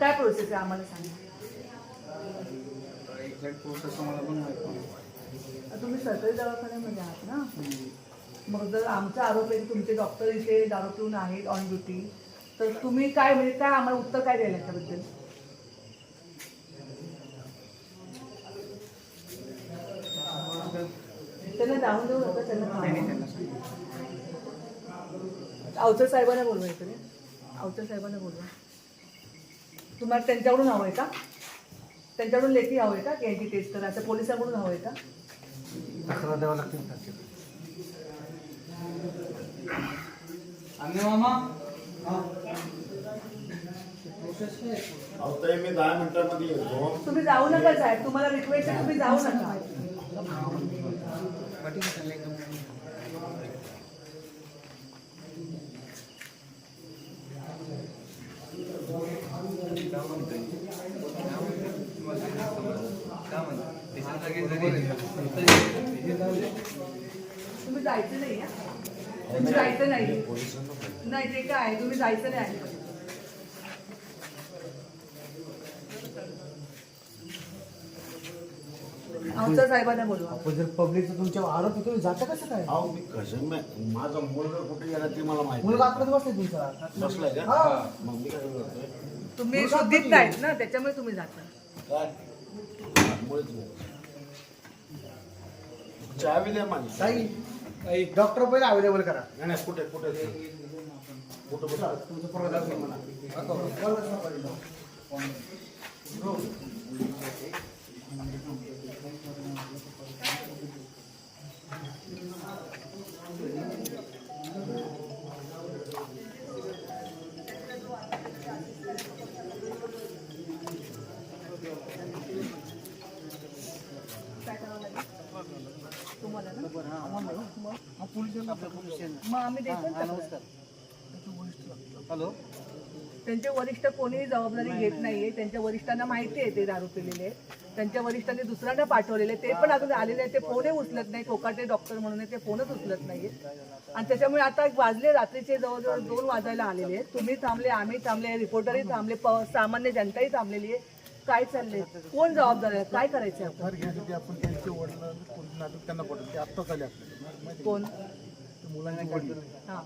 काय प्रोसेस आहे आम्हाला सांगा. एक्झॅक्ट प्रोसेस पण तुम्ही सरकारी दवाखान्यामध्ये आहात ना? मग जर आमचा आरोप आहे की तुमचे डॉक्टर इथे दारू पिऊन आहेत ऑन ड्युटी तर तुम्ही काय म्हणजे काय आम्हाला उत्तर काय द्यायला त्याबद्दल त्यांना जाऊन देऊ नका त्यांना नाही नाही थांबवा. त्यांना सांगितलं अवचर साहेबांना बोलवा इकडे. अवचर साहेबांना बोलवा. तुम्हाला त्यांच्याकडून हवं आहे का? त्यांच्याकडून लेखी हवं आहे का की यांची टेस्ट करा? असं पोलिसांकडून हवं आहे का? तक्रार द्यावं लागतील अन्य मामा? मी दहा मिनिटांमध्ये येतो. तुम्ही जाऊ नका साहेब. तुम्हाला रिक्वेस्ट आहे तुम्ही जाऊ नका. झालं एकदम तुम्ही जायचं नाही हा? तुम्ही जायचं नाही. नाही ते काय तुम्ही जायचं नाही आहे. आमच्या साहेबांना बोलवा. आपण जर पब्लिकचा तुमच्यावर आरोप आहे तुम्ही जाता कसं काय? अहो मी कसं मी माझा मुलगा कुठे गेला ते मला माहिती मुलगा आकडे बसले तुमचा. बसलाय का? हा. मग मी काय करतोय? तुम्ही शुद्धीत नाहीत ना त्याच्यामुळे तुम्ही जाता. चावी माझी ताई डॉक्टर पहिले अवेलेबल करा. नाही नाही कुठे कुठे? कुठं बसा तुमचं मग मग आम्ही देतो ना. हॅलो. त्यांचे वरिष्ठ कोणीही जबाबदारी घेत नाहीये. त्यांच्या वरिष्ठांना माहिती आहे ते दारू पिलेले. आहेत. त्यांच्या वरिष्ठांनी दुसऱ्यांना पाठवलेले. ते पण अजून आलेले आहेत. ते फोनही उचलत नाही कोकाटे डॉक्टर म्हणून आहे, ते फोनच उचलत नाहीये. आणि त्याच्यामुळे आता एक वाजले. रात्रीचे जवळजवळ दोन वाजायला आलेले आहेत. तुम्ही थांबले आम्ही थांबले रिपोर्टरही थांबले प- सामान्य जनताही थांबलेली आहे. काय चाललंय? कोण जबाबदार आहे? काय करायचं आपण? घर घ्यायसाठी आपण त्यांचे वडील पोलीस नाटक त्यांना पडलं ते आत्ताच आले आपल्याला कोण? हा.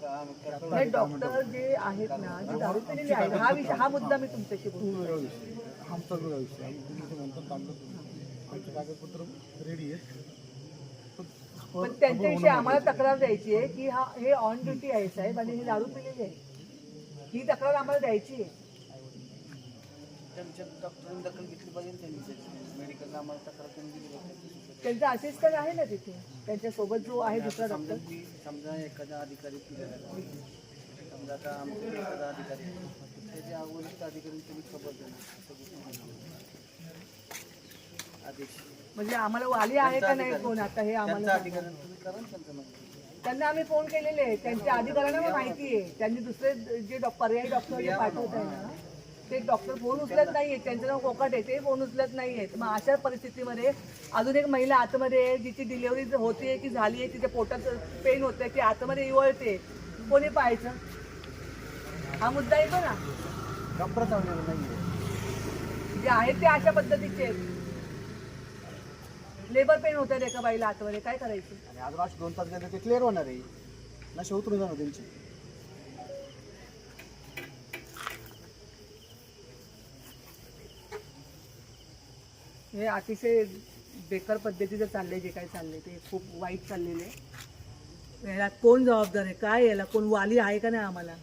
नाही डॉक्टर जे आहेत ना जे दारू पिलेले आहेत हा विषय हा मुद्दा मी तुमच्याशी बोलतो. तो वेगळा विषय. आमचा वेगळा विषय. आम्ही तुम्ही म्हणतो थांबलो आमचे कागदपत्र रेडी आहे पण त्यांच्याविषयी आम्हाला तक्रार द्यायची आहे की हा हे ऑन ड्युटी आहे साहेब आणि हे दारू पिलेले आहे ही तक्रार आम्हाला द्यायची आहे. त्यांच्या डॉक्टरांनी दखल घेतली पाहिजे त्यांनी मेडिकलला आम्हाला तक्रार करून दिली पाहिजे. त्यांचा असिस्टंट आहे ना तिथे. त्यांच्यासोबत जो आहे दुसरा समजा डॉक्टर समजा एखादा अधिकारी समजा आता आमचे एखादा अधिकारी त्याच्या अगोदर अधिकारी तुम्ही खबर देणार आदेश. म्हणजे आम्हाला वाली आहे का नाही कोण? आता हे त्यांचा आम्हाला सांगा. अधिकारी तुम्ही करा ना त्यांचं माहिती त्यांना आम्ही फोन केलेले आहे. त्यांच्या अधिकाऱ्यांना पण माहिती आहे. त्यांनी दुसरे जे डॉ- पर्यायी डॉक्टर जे पाठवत आहे ना ते डॉक्टर फोन उचलत नाहीये त्यांचं नाव कोकाट आहे ते फोन उचलत नाहीयेत. मग अशा परिस्थितीमध्ये अजून एक महिला आतमध्ये आहे जिची डिलिव्हरी होते की झाली आहे तिच्या पोटात पेन होते की आतमध्ये इवळते. कोणी पाहायचं? हा मुद्दा येतो ना. नाही आहे जे आहेत ते अशा पद्धतीचे आहेत. लेबर पेन होत एका बाईला आतमध्ये. काय करायचं? आणि असे दोन तास गेले ते क्लिअर होणार आहे. नशे उतरून जाणार त्यांची. हे अतिशय बेकार पद्धतीचं चाललंय जे काय चाललंय ते. खूप वाईट चाललेलं आहे. याला कोण जबाबदार आहे? काय याला? कोण वाली आहे का नाही आम्हाला?